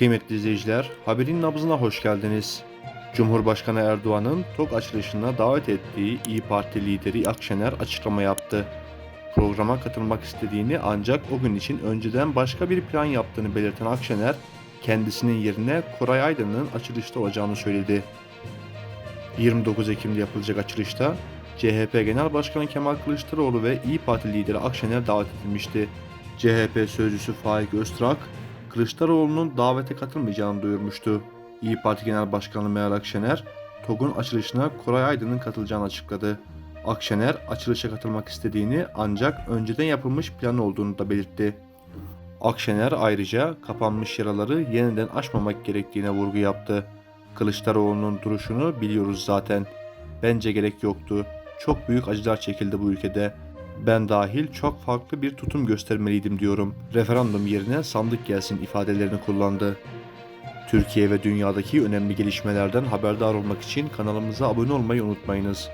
Kıymetli izleyiciler, haberin nabzına hoş geldiniz. Cumhurbaşkanı Erdoğan'ın TOK açılışına davet ettiği İyi Parti lideri Akşener açıklama yaptı. Programa katılmak istediğini ancak o gün için önceden başka bir plan yaptığını belirten Akşener, kendisinin yerine Koray Aydın'ın açılışta olacağını söyledi. 29 Ekim'de yapılacak açılışta CHP Genel Başkanı Kemal Kılıçdaroğlu ve İyi Parti lideri Akşener davet edilmişti. CHP sözcüsü Faik Öztrak, Kılıçdaroğlu'nun davete katılmayacağını duyurmuştu. İyi Parti Genel Başkanı Meral Akşener, TOG'un açılışına Koray Aydın'ın katılacağını açıkladı. Akşener açılışa katılmak istediğini ancak önceden yapılmış plan olduğunu da belirtti. Akşener ayrıca kapanmış yaraları yeniden açmamak gerektiğine vurgu yaptı. Kılıçdaroğlu'nun duruşunu biliyoruz zaten. Bence gerek yoktu. Çok büyük acılar çekildi bu ülkede. Ben dahil çok farklı bir tutum göstermeliydim diyorum. Referandum yerine sandık gelsin ifadelerini kullandı. Türkiye ve dünyadaki önemli gelişmelerden haberdar olmak için kanalımıza abone olmayı unutmayınız.